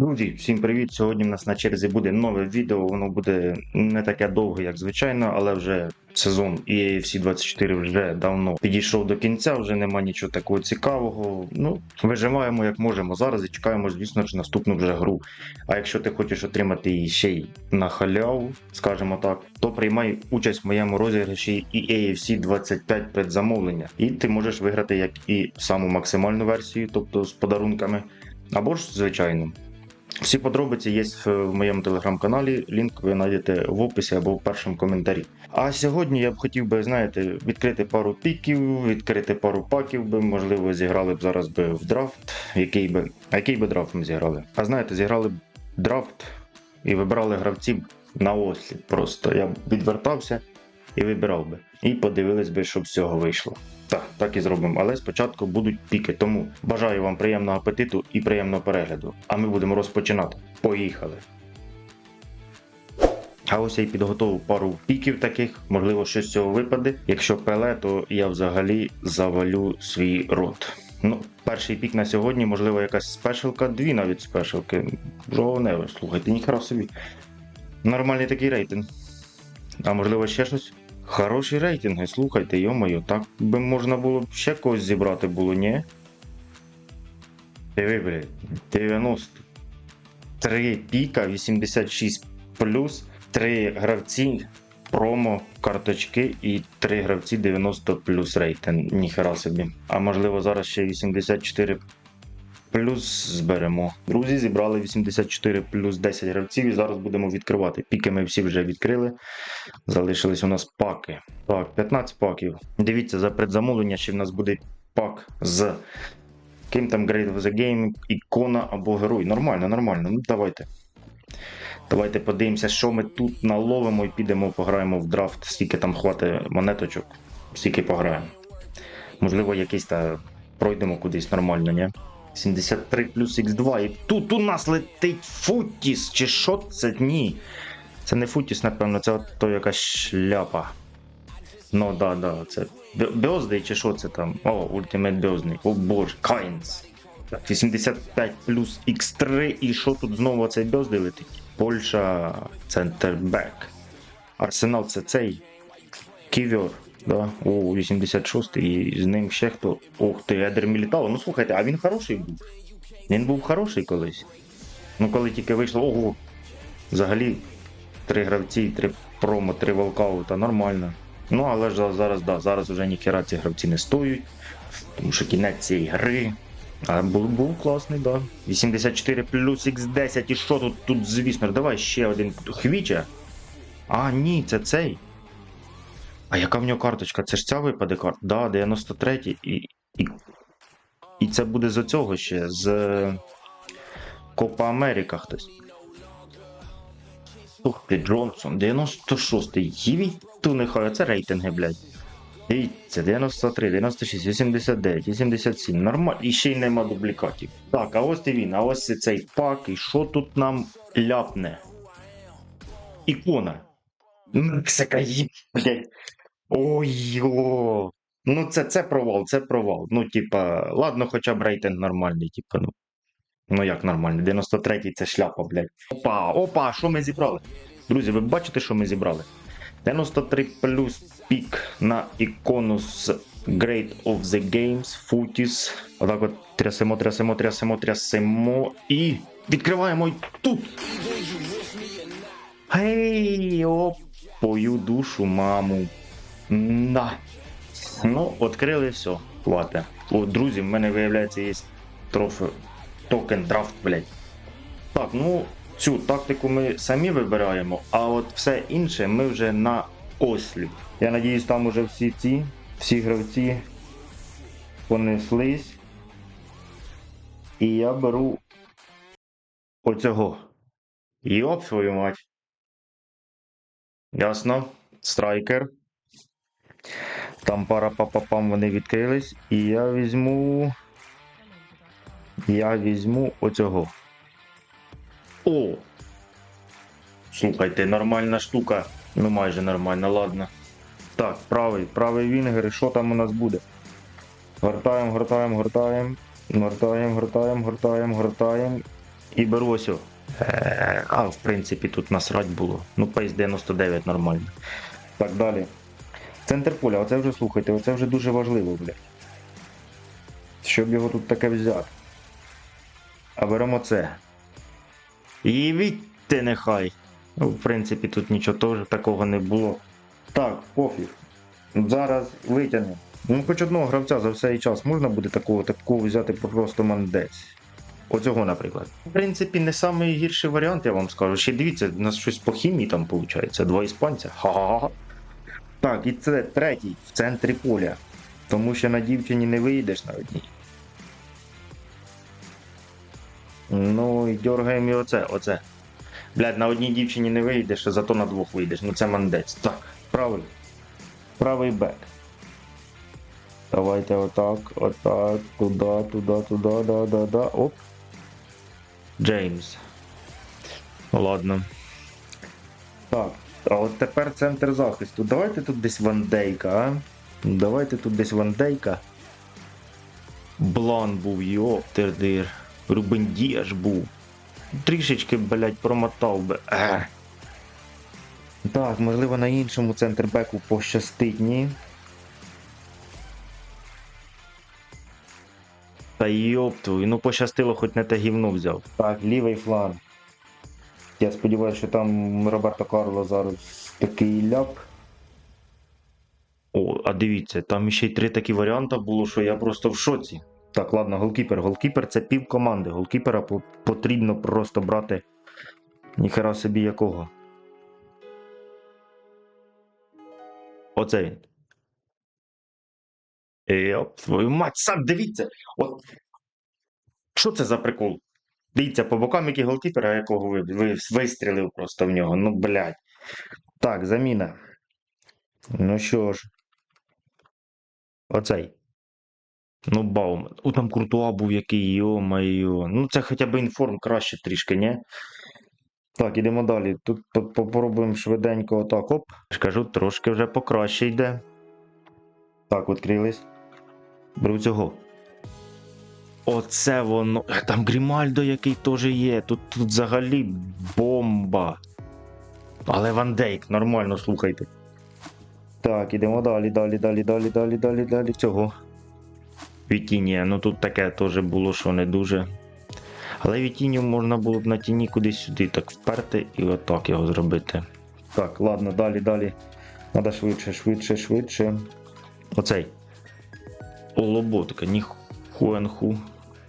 Друзі, всім привіт! Сьогодні в нас на черзі буде нове відео. Воно буде не таке довге, як звичайно, але вже сезон EAFC 24 вже давно підійшов до кінця, вже нема нічого такого цікавого. Ну, виживаємо як можемо зараз і чекаємо, звісно ж, наступну вже гру. А якщо ти хочеш отримати її ще й на халяву, скажімо так, то приймай участь в моєму розіграші EAFC 25 предзамовлення. І ти можеш виграти як і саму максимальну версію, тобто з подарунками, або ж звичайну. Всі подробиці є в моєму телеграм-каналі. Лінк ви знайдете в описі або в першому коментарі. А сьогодні я б хотів би, знаєте, відкрити пару піків, відкрити пару паків би, можливо, зіграли б зараз би в драфт. Який би, який би драфт ми зіграли? А знаєте, зіграли б драфт і вибрали гравців на осліп. Просто я б відвертався і вибирав би. І подивились би, що з цього вийшло. Так, так і зробимо. Але спочатку будуть піки. Тому бажаю вам приємного апетиту і приємного перегляду. А ми будемо розпочинати. Поїхали. А ось я й підготував пару піків таких, можливо, щось з цього випаде. Якщо пеле, то я взагалі завалю свій рот. Ну, перший пік на сьогодні, можливо, якась спешалка, дві навіть спешалки. Жовневе, слухайте, ніхера собі. Нормальний такий рейтинг. А можливо ще щось? Хороші рейтинги, слухайте, йомаю, так би можна було б ще когось зібрати було, ні? Диви, блядь, 90. 3 піка, 86 плюс, 3 гравці, промо, карточки і 3 гравці 90 плюс рейтинг. Ніхера собі. А можливо зараз ще 84 плюс зберемо. Друзі, зібрали 84 плюс 10 гравців і зараз будемо відкривати. Піки ми всі вже відкрили. Залишились у нас паки. Так, 15 паків. Дивіться, за предзамовлення ще в нас буде пак з ким там Great of the Game, ікона або герой. Нормально, нормально. Ну давайте. Давайте подивимося, що ми тут наловимо і підемо пограємо в драфт, скільки там хватить монеточок, стільки пограємо. Можливо, якийсь та пройдемо кудись нормально, ні? 73 плюс Х2. І тут у нас летить Футіс. Чи що це? Ні. Це не Футіс, напевно, це от то якась шляпа. Ну да, да, це Бьоздий чи що це там? О, Ультимейт Бьоздний. О боже, Кайнс. Так, 85 плюс Х3. І що тут знову цей Бьоздий летить? Польща, Центрбек. Арсенал це цей. Ківер. Да? О, 86 і з ним ще хто. Ух ти, Едер Мілітало. Ну слухайте, а він хороший був. Він був хороший колись. Ну коли тільки вийшло, ого. Взагалі, три гравці, три промо, три волкаута, нормально. Ну, але ж зараз, да, зараз вже ніхера ці гравці не стоять, тому що кінець цієї гри. А був, був класний, да. 84 плюс Х10. І що тут, тут, звісно, давай ще один хвіча. А, ні, це цей. А яка в нього карточка? Це ж ця випаде карта? Да, 93 і, і. І це буде з цього ще, з Копа Америка хтось. Ух ти, Джонсон, 96-й. Ївіть ту нехай, це рейтинги, блядь. Дивіться, 93, 96, 89, 87. Нормально. І ще й нема дублікатів. Так, а ось і він, а ось цей пак, і що тут нам ляпне? Ікона. Мексика, блядь. Ой, о. Ну, це, це провал, це провал. Ну, типа, ладно, хоча б рейтинг нормальний, типа, ну. Ну як нормальний? 93-й це шляпа, блядь. Опа, опа, що ми зібрали? Друзі, ви бачите, що ми зібрали? 93 плюс пік на ікону з Great of the Games, Footies. Отак от трясемо, трясемо, трясемо, трясемо і відкриваємо тут. Гей, оп, пою душу, маму. На. Ну, відкрили все. Хватить. О, друзі, в мене виявляється є трофи. Токен драфт, блядь. Так, ну цю тактику ми самі вибираємо, а от все інше ми вже на осліп. Я надіюсь, там уже всі ці, всі гравці понеслись. І я беру оцього. Йоп свою мать. Ясно. Страйкер. Там пара папапам вони відкрились. І я візьму. Я візьму оцього. О! Слухайте, нормальна штука. Ну майже нормальна, ладно. Так, правий, правий вінгер, і що там у нас буде? Гортаємо, гортаємо, гортаємо. Гортаємо, гортаємо, гортаємо, гортаємо. І беру ось. Е, А, в принципі, тут насрать було. Ну, пейс 99 нормально. Так, далі. Центр поля, оце вже слухайте, оце вже дуже важливо, блядь. Щоб його тут таке взяти. А беремо це. І відьте нехай. Ну, в принципі, тут нічого теж такого не було. Так, пофіг. Зараз витягнемо. Ну, хоч одного гравця за цей час можна буде такого такого взяти просто мандець. Оцього, наприклад. В принципі, не найгірший варіант, я вам скажу. Ще дивіться, у нас щось по хімії там виходить. Два іспанця. Ха-ха-ха. Так, і це третій в центрі поля. Тому що на дівчині не вийдеш на одній. Ну і дергаємо і оце, оце. Блядь, на одній дівчині не вийдеш, а зато на двох вийдеш. Ну це мандець. Так, правий. Правий бек. Давайте отак, отак, туди, туди, туди, да, да, да. Оп. Джеймс. Ладно. Так, а от тепер центр захисту. Давайте тут десь вандейка, а? Давайте тут десь вандейка. Блан був, йоптер-дир. Рубендіж був. Трішечки, блядь, промотав би. Ех. Так, можливо, на іншому центрбеку пощастить, ні? Та йопту, ну пощастило, хоч не те гівно взяв. Так, лівий фланг. Я сподіваюся, що там Роберто Карло зараз такий ляп. О, а дивіться, там ще й три такі варіанти було, що я просто в шоці. Так, ладно, голкіпер. Голкіпер це пів команди. Голкіпера потрібно просто брати. Ніхера собі якого. Оце він. Йоп, твою мать, сам дивіться. От. Що це за прикол? Дивіться, по бокам який голкіпера, якого ви, ви вистрілив просто в нього. Ну, блядь. Так, заміна. Ну що ж. Оцей. Ну, Баум. У там Куртуа був який, йо-майо. Ну, це хоча б інформ краще трішки, ні? Так, ідемо далі. Тут попробуємо швиденько отак. Оп. Кажу, трошки вже покраще йде. Так, відкрились. Беру цього. Оце воно. Е, Там Грімальдо який теж є. Тут, тут взагалі бомба. Але Ван Дейк, нормально, слухайте. Так, ідемо далі, далі, далі, далі, далі, далі, далі. Цього. Вітінія. Ну тут таке теж було, що не дуже. Але Вітінію можна було б на тіні кудись сюди так вперти і отак його зробити. Так, ладно, далі, далі. Надо швидше, швидше, швидше. Оцей. Олоботка, ні хуенху.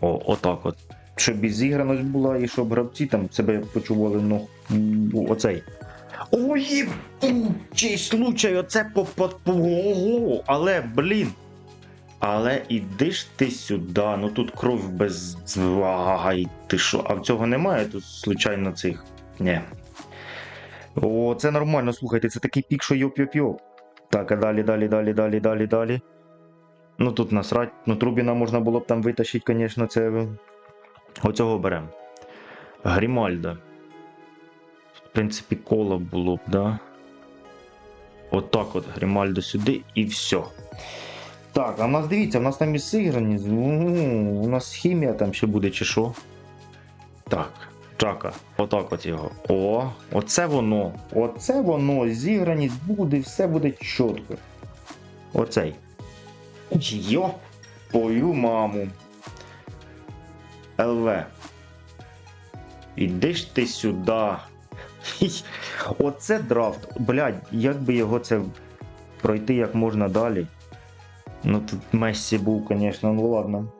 О, отак от. Щоб і зіграність була, і щоб гравці там себе почували, ну, оцей. Ой, чий случай, оце по, по, по ого, але, блін. Але іди ж ти сюди, ну тут кров без. Ай, ти що? А цього немає тут, случайно, цих. Ні. О, це нормально, слухайте, це такий пік, що йоп-йоп-йоп. Так, а далі, далі, далі, далі, далі, далі. Ну тут насрать. Ну, Трубіна можна було б там витащити, звісно, це. Оцього беремо. Грімальда. В принципі, коло було б, да? Отак от Грімальдо сюди і все. Так, а в нас дивіться, в нас там і зіграні. У нас хімія там ще буде, чи що. Так, чака. Отак от його. О, оце воно. Оце воно. Зіграність буде, все буде чітко. Оцей. Йо, твою маму. ЛВ. Іди ж ти сюди. Оце драфт. Блядь, як би його це пройти як можна далі. Ну тут Мессі був, звісно, ну ладно.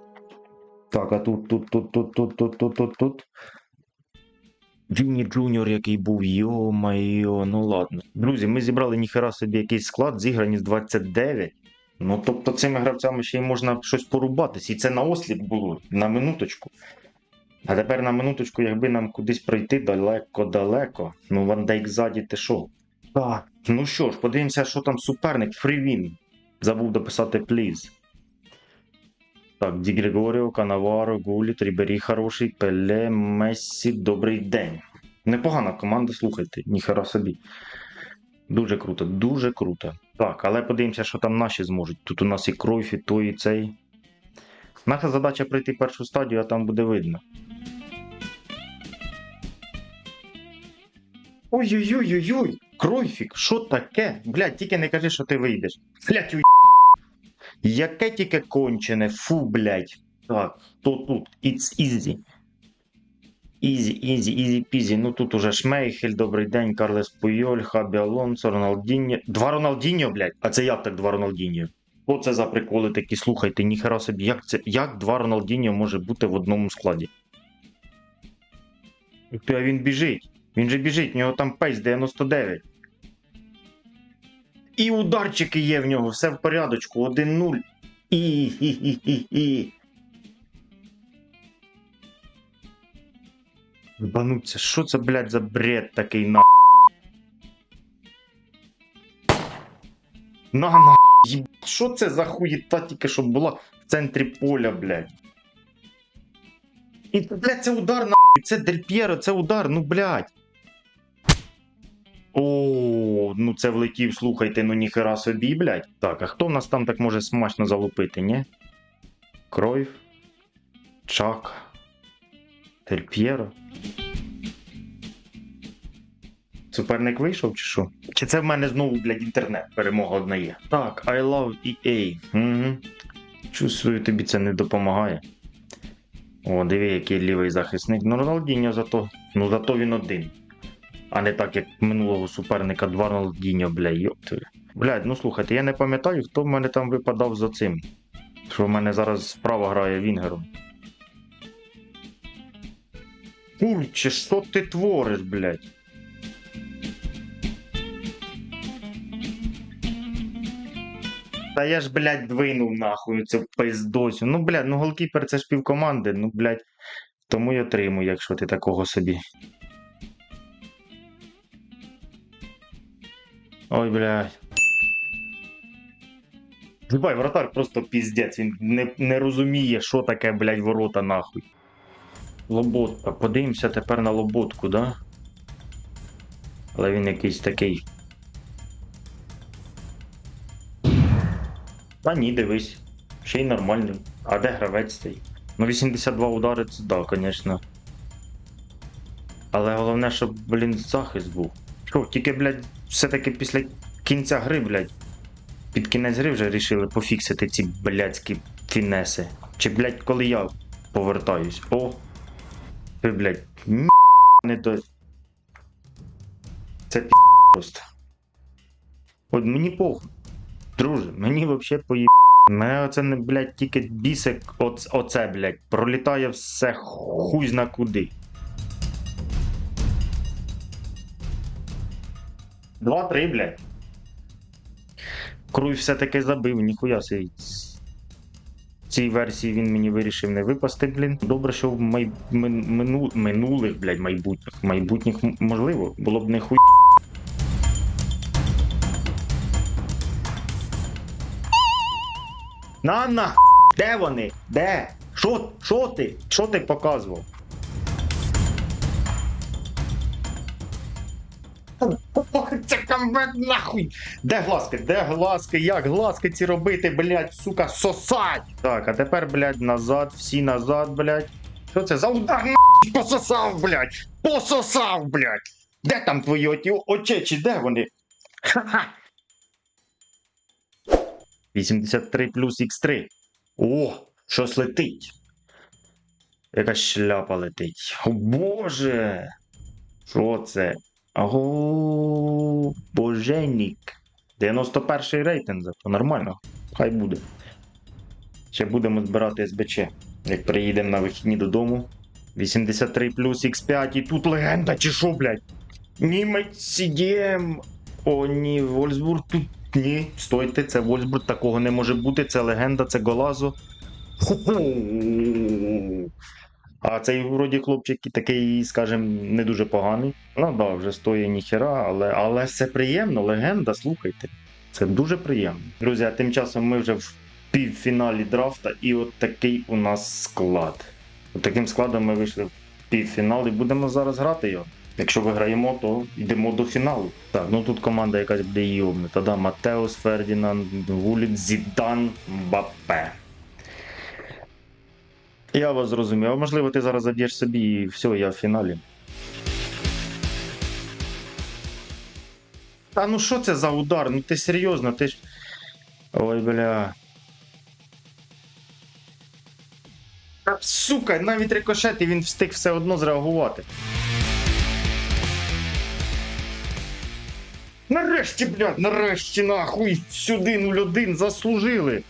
Так, а тут, тут, тут, тут, тут, тут, тут, тут, тут. Вінні Джуніор, який був, йо-майо, ну ладно. Друзі, ми зібрали ніхера собі якийсь склад, зіграні з 29. Ну, тобто цими гравцями ще й можна щось порубатись. І це на осліп було, на минуточку. А тепер на минуточку, якби нам кудись пройти далеко-далеко. Ну, Ван Дейк ззаді, ти що? Так. Ну що ж, подивимося, що там суперник, фрівін. Забув дописати пліз. Так, Ді Григоріо, Канаваро, Гуліт, Рібері хороший, Пеле, Мессі, добрий день. Непогана команда, слухайте, ніхера собі. Дуже круто, дуже круто. Так, але подивимося, що там наші зможуть. Тут у нас і кров, і той, і цей. Наша задача пройти першу стадію, а там буде видно. Ой-ой-ой-ой-ой! Кройфік, що таке? Блядь, тільки не кажи, що ти вийдеш. Блядь, уй... Яке тільки кончене, фу, блядь. Так, то тут, it's easy. Ізі, ізі, ізі, пізі. Ну тут уже Шмейхель, добрий день, Карлес Пуйоль, Хабі Алонсо, Роналдіньо. Два Роналдіньо, блядь. А це як так два Роналдіньо? Що це за приколи такі? Слухайте, ніхера собі, як це, як два Роналдіньо може бути в одному складі? А він біжить. Він же біжить, в нього там пейс 99. І ударчики є в нього, все в порядочку, 1-0. І, і, і, і, і. Ебануться, що це, блядь, за бред такий на. На на. Що це за хуєта тільки що була в центрі поля, блядь? І, блядь, це удар на це Дель це удар, ну блядь. О, ну це влетів, слухайте, ну ніхера собі, блядь. Так, а хто в нас там так може смачно залупити, ні? Кройф, Чак, Дель П'єро. Суперник вийшов чи що? Чи це в мене знову, блядь, інтернет перемога одна є? Так, I love EA. Угу. Чувствую, тобі це не допомагає. О, диви, який лівий захисник. Ну, Роналдіньо зато. Ну зато він один. А не так, як минулого суперника два Роналдіньо, бля, йопти. Блядь, ну слухайте, я не пам'ятаю, хто в мене там випадав за цим. Що в мене зараз справа грає Вінгером. Кульче, що ти твориш, блядь? Та я ж, блядь, двинув нахуй цю пиздосю. Ну, блядь, ну голкіпер це ж півкоманди, ну, блядь. Тому й отримую, якщо ти такого собі. Ой, блядь. Ебай, вратар просто піздець, він не, не розуміє, що таке, блядь, ворота нахуй. Лоботка. Подивимося тепер на лоботку, да? Але він якийсь такий. Та ні, дивись. Ще й нормальний. А де гравець цей? Ну 82 удари це да, звісно. Але головне, щоб, блін, захист був. Що, тільки, блядь, все-таки після кінця гри, блядь. Під кінець гри вже рішили пофіксити ці блядські фінеси. Чи, блядь, коли я повертаюсь. О! Ти, блядь, не до. Це пі просто. От мені похуй. Друже, мені вообще поїб. Мене оце не, блядь, тільки бісик, оц, оце, блядь, пролітає все хуй зна куди. Два-три, блядь. Круй все-таки забив, ніхуя сей. Цій версії він мені вирішив не випасти, блін. Добре, що в май... мину... минулих, блядь, майбутніх. Майбутніх, можливо, було б не хуй. На на! Де вони? Де? Що? Що ти? Що ти показував? Це камбек нахуй! Де глазки? Де глазки? Як глазки ці робити, блядь, сука, сосать! Так, а тепер, блядь, назад, всі назад, блядь. Що це за удар нахуй? Пососав, блядь! Пососав, блядь! Де там твої оті очечі? Де вони? Ха-ха! 83 плюс Х3. О, щось летить. Якась шляпа летить. О Боже! Що це? Ого, боженік. 91 рейтинг, зато нормально. Хай буде. Ще будемо збирати СБЧ. Як приїдемо на вихідні додому. 83 плюс Х5 і тут легенда, чи що, блядь? Німець CDM. О, ні, Вольсбург тут. Ні, стойте, це Вольсбург, такого не може бути, це легенда, це Голазо. Ху-ху. А цей вроді хлопчик такий, скажем, не дуже поганий. Ну да, вже стоїть ніхера, але, але це приємно, легенда, слухайте. Це дуже приємно. Друзі, а тим часом ми вже в півфіналі драфта, і от такий у нас склад. От таким складом ми вийшли в півфінал і будемо зараз грати його. Якщо виграємо, то йдемо до фіналу. Так, ну тут команда якась буде йобнута. Да, Матеус, Фердінанд, Вуліт, Зідан, Мбаппе. Я вас зрозумів. А можливо, ти зараз заб'єш собі і все, я в фіналі. Та ну що це за удар? Ну ти серйозно, ти ж. Ой, бля. Сука, навіть рикошет, і він встиг все одно зреагувати. Нарешті, блядь, нарешті нахуй сюди 0-1 заслужили.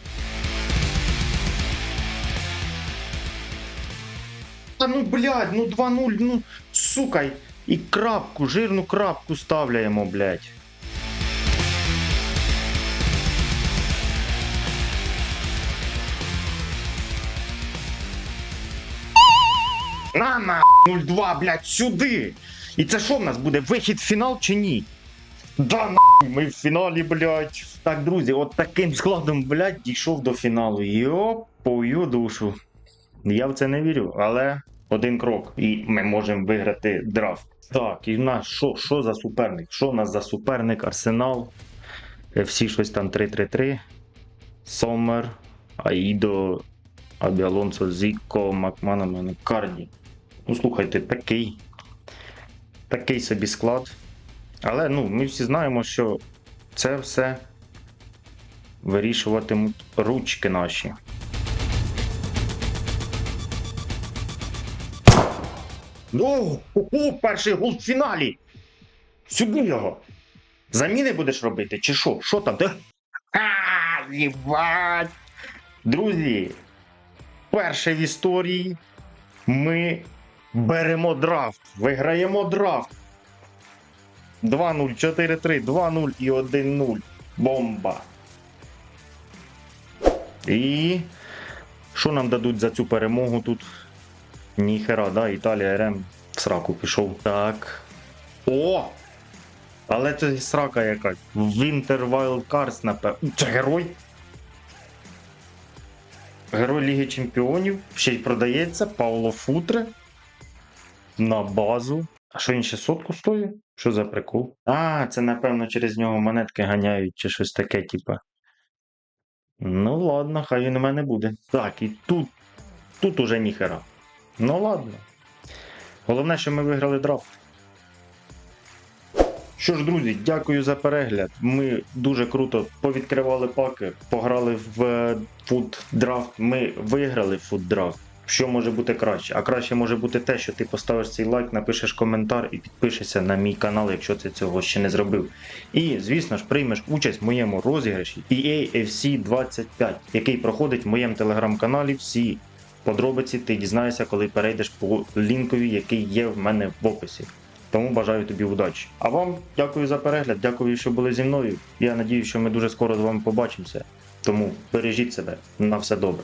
Та ну блядь, ну 2-0, ну сука, і крапку, жирну крапку ставляємо, блядь. На на 0-2, блядь, сюди. І це що в нас буде? Вихід в фінал чи ні? Да нахуй, ми в фіналі, блядь. Так, друзі, от таким складом, блядь, дійшов до фіналу. Йопою душу. Я в це не вірю, але один крок, і ми можемо виграти драфт. Так, і в нас що, що за суперник? Що в нас за суперник? Арсенал. Всі щось там 3-3-3. Сомер, Аїдо, Абіалонсо, Зіко, Макмана, Карді. Ну, слухайте, такий. Такий собі склад. Але ну, ми всі знаємо, що це все вирішуватимуть ручки наші. Ну, о, перший гол в фіналі. Сюди його. Заміни будеш робити, чи що? Що там? А, їбать! Друзі, перше в історії ми беремо драфт. Виграємо драфт. 2-0, 4-3, 2-0 і 1-0. Бомба. І що нам дадуть за цю перемогу тут? Ніхера, да, Італія РМ в сраку пішов. Так. О! Але це срака якась. Winter Wild Cards, напевно. Це герой? Герой Ліги Чемпіонів. Ще й продається. Пауло Футре. На базу. А що він ще сотку стоїть? Що за прикол? А, це напевно через нього монетки ганяють чи щось таке, типа. Ну ладно, хай він у мене буде. Так, і тут. Тут уже ніхера. Ну ладно. Головне, що ми виграли драфт. Що ж, друзі, дякую за перегляд. Ми дуже круто повідкривали паки, пограли в фуд драфт. Ми виграли фуд драфт. Що може бути краще? А краще може бути те, що ти поставиш цей лайк, напишеш коментар і підпишешся на мій канал, якщо ти цього ще не зробив. І, звісно ж, приймеш участь в моєму розіграші EA FC 25, який проходить в моєму телеграм-каналі. Всі подробиці ти дізнаєшся, коли перейдеш по лінкові, який є в мене в описі. Тому бажаю тобі удачі. А вам дякую за перегляд, дякую, що були зі мною. Я надію, що ми дуже скоро з вами побачимося. Тому бережіть себе на все добре.